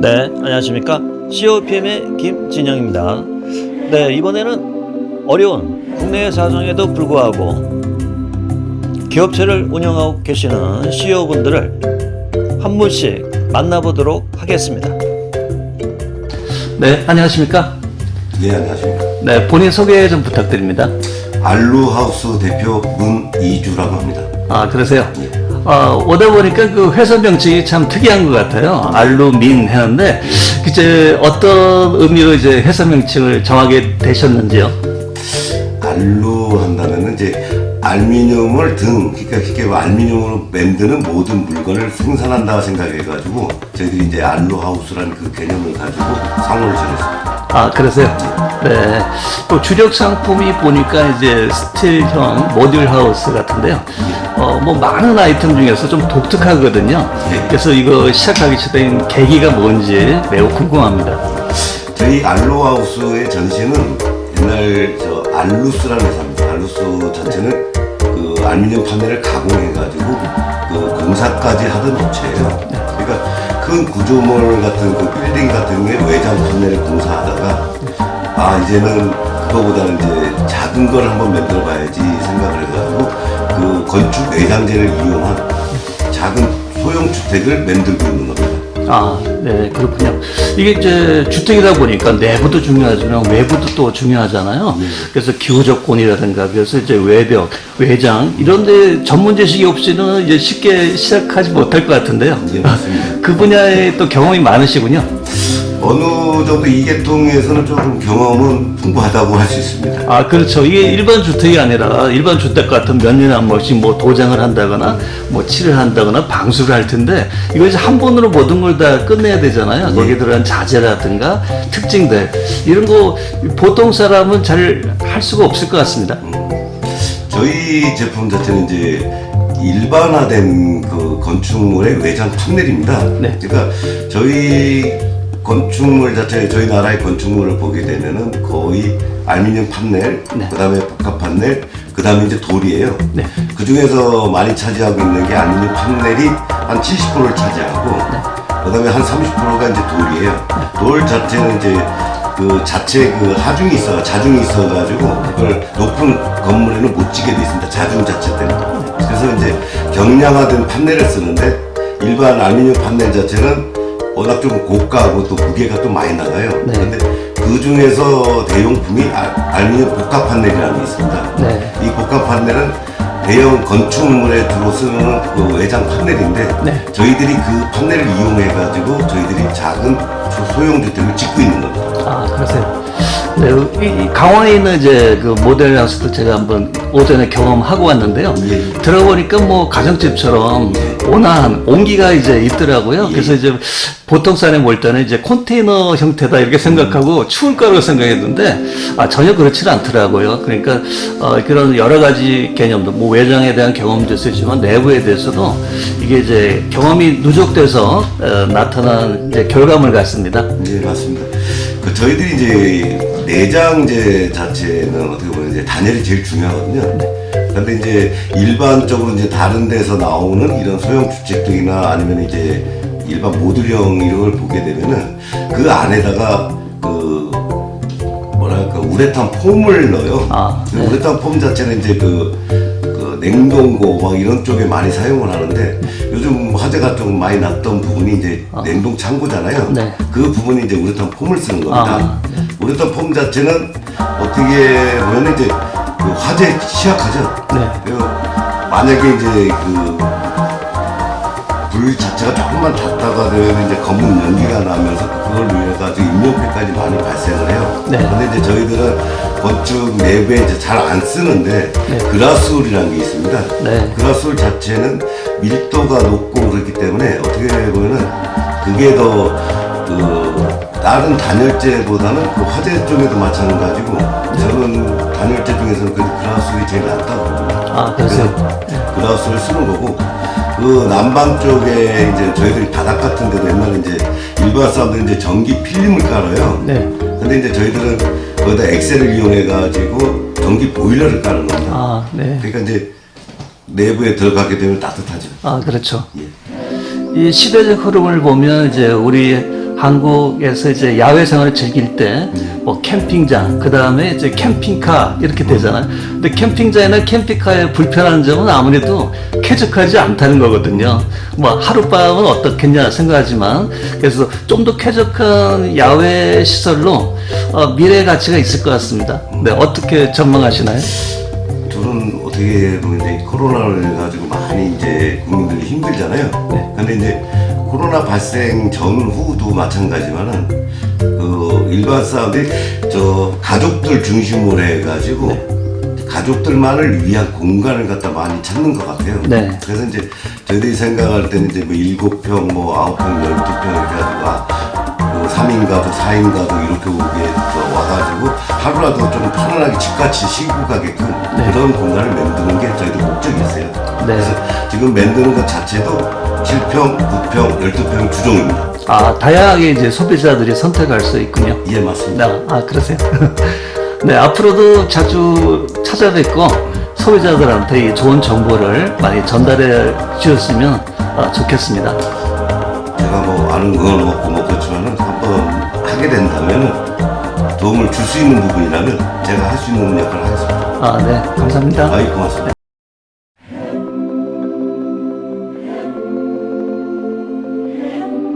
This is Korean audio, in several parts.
네, 안녕하십니까. COPM의 김진영입니다. 네, 이번에는 어려운 국내 사정에도 불구하고 기업체를 운영하고 계시는 CEO분들을 한 분씩 만나보도록 하겠습니다. 네, 안녕하십니까. 네, 안녕하십니까. 네, 본인 소개 좀 부탁드립니다. 알루하우스 대표 문이주라고 합니다. 아, 그러세요? 어, 오다 보니까 그 회사 명칭이 참 특이한 것 같아요. 알루민 했는데, 이제 어떤 의미로 이제 회사 명칭을 정하게 되셨는지요? 알루 한다면은 이제 알미늄을 등, 그러니까 쉽게 알미늄으로 만드는 모든 물건을 생산한다 생각해가지고 저희들이 이제 알루 하우스라는 그 개념을 가지고 상호를 정했습니다. 아, 그러세요? 네. 또 주력 상품이 보니까 이제 스틸형 모듈 하우스 같은데요. 어, 뭐 많은 아이템 중에서 좀 독특하거든요. 그래서 이거 시작하기 시작된 계기가 뭔지 매우 궁금합니다. 저희 알루하우스의 전시는 옛날 저 알루스라는 회사입니다. 알루스 자체는 그 알루미늄 판넬을 가공해가지고 그 공사까지 하던 업체예요. 그러니까 큰 구조물 같은 그 빌딩 같은 게 외장 판넬을 공사하다가 아 이제는 그거보다는 이제 작은 걸 한번 만들어 봐야지 생각을 그 건축 내장재를 이용한 작은 소형 주택을 만들고 있는 겁니다. 아, 네, 그렇군요. 이게 이제 주택이다 보니까 내부도 중요하지만 외부도 또 중요하잖아요. 그래서 기후 조건이라든가 그래서 이제 외벽, 외장 이런 데 전문 지식이 없이는 이제 쉽게 시작하지 못할 것 같은데요. 예, 맞습니다. 그 분야에 또 경험이 많으시군요. 어느 정도 이 계통에서는 조금 경험은 풍부하다고 할 수 있습니다. 아, 그렇죠. 이게 일반 주택이 아니라 일반 주택 같은 몇 년에 한 번씩 뭐 도장을 한다거나 뭐 칠을 한다거나 방수를 할 텐데 이거 이제 한 번으로 모든 걸 다 끝내야 되잖아요. 거기에 들어간 자재라든가 특징들 이런 거 보통 사람은 잘 할 수가 없을 것 같습니다. 저희 제품 자체는 이제 일반화된 그 건축물의 외장 판넬입니다. 네. 그러니까 저희 건축물 자체, 저희 나라의 건축물을 보게 되면은 거의 알루미늄 판넬, 네. 그다음에 복합 판넬, 그다음에 이제 돌이에요. 네. 그 중에서 많이 차지하고 있는 게 알루미늄 판넬이 한 70%를 차지하고, 그다음에 한 30%가 이제 돌이에요. 돌 자체는 이제 그 자체 그 하중이 있어, 자중이 있어가지고 그걸 높은 건물에는 못 지게 돼 있습니다. 자중 자체 때문에. 그래서 이제 경량화된 판넬을 쓰는데 일반 알루미늄 판넬 자체는 워낙 좀 고가하고 또 무게가 좀 많이 나가요. 네. 근데 그 중에서 대용품이 알- 알루미늄 복합 판넬이라는 게 있습니다. 네. 이 복합 판넬은 대형 건축물에 주로 쓰는 그 외장 판넬인데 네. 저희들이 그 판넬을 이용해 가지고 저희들이 작은 소- 소형 주택을 짓고 있는 겁니다. 아, 그러세요. 네, 강원에 있는 이제 그 모델 하우스도 제가 한번 오전에 경험하고 왔는데요. 예. 들어보니까 뭐 가정집처럼 온화한 온기가 이제 있더라고요. 그래서 이제 보통 사람이 볼 때는 이제 컨테이너 형태다 이렇게 생각하고 추울 거라고 생각했는데 아, 전혀 그렇지는 않더라고요. 그러니까 어, 그런 여러 가지 개념도 뭐 외장에 대한 경험도 있었지만 내부에 대해서도 이게 이제 경험이 누적돼서 어, 나타난 이제 결과물 같습니다. 네, 맞습니다. 그 저희들이 이제 내장재 자체는 어떻게 보면 이제 단열이 제일 중요하거든요. 근데 이제 일반적으로 이제 다른 데서 나오는 이런 소형 주택들이나 아니면 이제 일반 모듈형 이런 걸 보게 되면은 그 안에다가 그 뭐랄까 우레탄 폼을 넣어요. 아, 그 우레탄 폼 자체는 이제 그, 그 냉동고 막 이런 쪽에 많이 사용을 하는데 요즘 화제가 좀 많이 났던 부분이 이제 냉동 창고잖아요. 네. 그 부분이 이제 우레탄 폼을 쓰는 겁니다. 아, 우레탄 폼 자체는 어떻게 보면 이제 그 화재 취약하죠. 네. 그 만약에 이제 그 불 자체가 조금만 닿다가 되면 이제 검은 연기가 나면서 그걸 위해 가지고 인명피해까지 많이 발생을 해요. 네. 근데 이제 저희들은 건축 내부에 이제 잘 안 쓰는데 네. 그라스울이라는 게 있습니다. 네. 그라스울 자체는 밀도가 높고 그렇기 때문에 어떻게 보면은 그게 더 그 다른 단열재보다는 그 화재 쪽에도 마찬가지고 저는 단열재 중에서는 그 그라스울이 제일 낫다고. 아, 그러세요? 그라스를 쓰는 거고 그 남방 쪽에 이제 저희들이 바닥 같은 데도 옛날에 이제 일반 사람들이 이제 전기 필름을 깔아요. 네. 근데 이제 저희들은 거기다 엑셀을 이용해 가지고 전기 보일러를 까는 겁니다. 아, 네. 그러니까 이제 내부에 들어가게 되면 따뜻하죠. 아, 그렇죠. 예. 이 시대적 흐름을 보면 이제 우리 한국에서 이제 야외 생활을 즐길 때 뭐 캠핑장, 그 다음에 이제 캠핑카 이렇게 되잖아요. 근데 캠핑장이나 캠핑카의 불편한 점은 아무래도 쾌적하지 않다는 거거든요. 뭐 하룻밤은 어떻겠냐 생각하지만 그래서 좀 더 쾌적한 야외 시설로 어, 미래 가치가 있을 것 같습니다. 네, 어떻게 전망하시나요? 저는 어떻게 보면 이제 코로나를 가지고 많이 이제 국민들이 힘들잖아요. 네. 근데 이제 코로나 발생 전후도 마찬가지지만은 그 일반 사람들이 저 가족들 중심으로 해가지고 네. 가족들만을 위한 공간을 갖다 많이 찾는 것 같아요. 네. 그래서 이제 저희들이 생각할 때는 이제 뭐 일곱 평, 뭐 아홉 평, 열두 평 이렇게 해가지고 아, 뭐 3인 가족, 4인 가족 이렇게 오게 또 와가지고 하루라도 좀 편안하게 집같이 쉬고 가게끔 네. 그런 공간을 만드는 게 저희들 목적이 있어요. 네. 그래서 지금 만드는 것 자체도 7평, 9평, 12평 주종입니다. 아, 다양하게 이제 소비자들이 선택할 수 있군요. 예, 맞습니다. 네, 아, 그러세요? 네, 앞으로도 자주 찾아뵙고 소비자들한테 이 좋은 정보를 많이 전달해 주셨으면 아, 좋겠습니다. 제가 뭐 아는 건 없고 뭐 그렇지만은 한번 하게 된다면은 도움을 줄 수 있는 부분이라면 제가 할 수 있는 역할을 하겠습니다. 아, 네, 감사합니다. 아이 고맙습니다.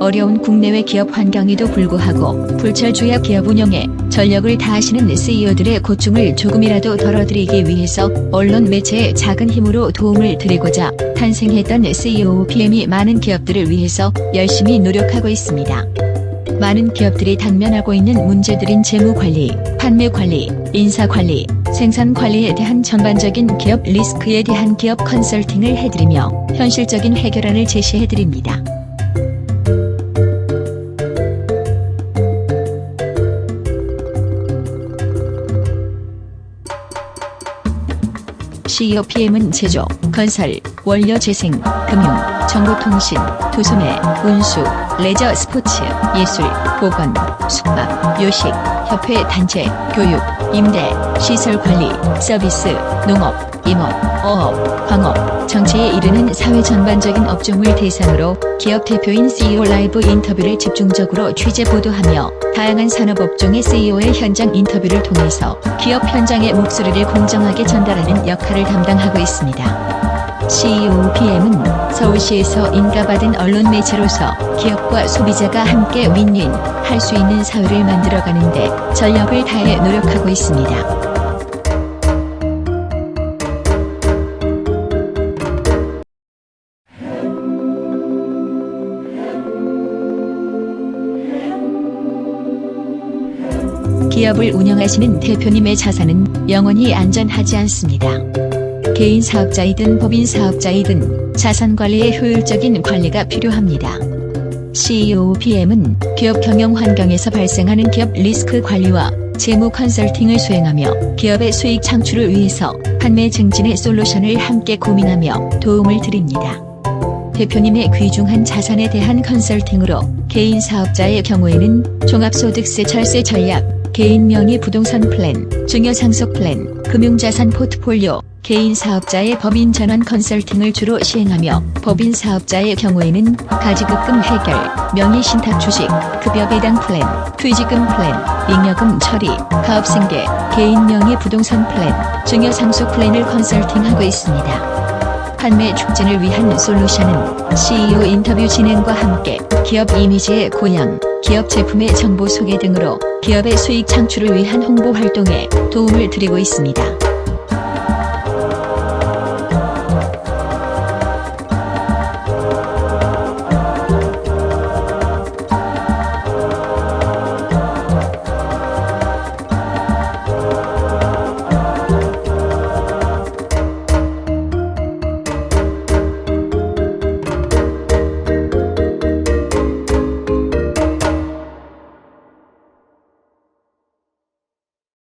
어려운 국내외 기업 환경에도 불구하고 불철주야 기업 운영에 전력을 다하시는 CEO들의 고충을 조금이라도 덜어드리기 위해서 언론 매체의 작은 힘으로 도움을 드리고자 탄생했던 CEO PM이 많은 기업들을 위해서 열심히 노력하고 있습니다. 많은 기업들이 당면하고 있는 문제들인 재무 관리, 판매 관리, 인사 관리, 생산 관리에 대한 전반적인 기업 리스크에 대한 기업 컨설팅을 해드리며 현실적인 해결안을 제시해드립니다. CEOPM은 제조, 건설, 원료 재생, 금융, 정보통신, 도소매, 운수, 레저 스포츠, 예술, 보건, 숙박, 요식, 협회 단체, 교육, 임대, 시설 관리, 서비스, 농업, 임업, 어업, 광업, 정치에 이르는 사회 전반적인 업종을 대상으로 기업 대표인 CEO 라이브 인터뷰를 집중적으로 취재 보도하며 다양한 산업 업종의 CEO의 현장 인터뷰를 통해서 기업 현장의 목소리를 공정하게 전달하는 역할을 담당하고 있습니다. CEO PM은 서울시에서 인가받은 언론 매체로서 기업과 소비자가 함께 윈윈 할 수 있는 사회를 만들어가는데 전력을 다해 노력하고 있습니다. 기업을 운영하시는 대표님의 자산은 영원히 안전하지 않습니다. 개인 사업자이든 법인 사업자이든 자산 관리의 효율적인 관리가 필요합니다. CEO PM은 기업 경영 환경에서 발생하는 기업 리스크 관리와 재무 컨설팅을 수행하며 기업의 수익 창출을 위해서 판매 증진의 솔루션을 함께 고민하며 도움을 드립니다. 대표님의 귀중한 자산에 대한 컨설팅으로 개인 사업자의 경우에는 종합소득세 철세 전략, 개인 명의 부동산 플랜, 증여 상속 플랜, 금융자산 포트폴리오, 개인 사업자의 법인 전환 컨설팅을 주로 시행하며 법인 사업자의 경우에는 가지급금 해결, 명의 신탁 주식, 급여 배당 플랜, 퇴직금 플랜, 잉여금 처리, 가업생계, 개인 명의 부동산 플랜, 증여 상속 플랜을 컨설팅하고 있습니다. 판매 촉진을 위한 솔루션은 CEO 인터뷰 진행과 함께 기업 이미지의 고양, 기업 제품의 정보 소개 등으로 기업의 수익 창출을 위한 홍보 활동에 도움을 드리고 있습니다.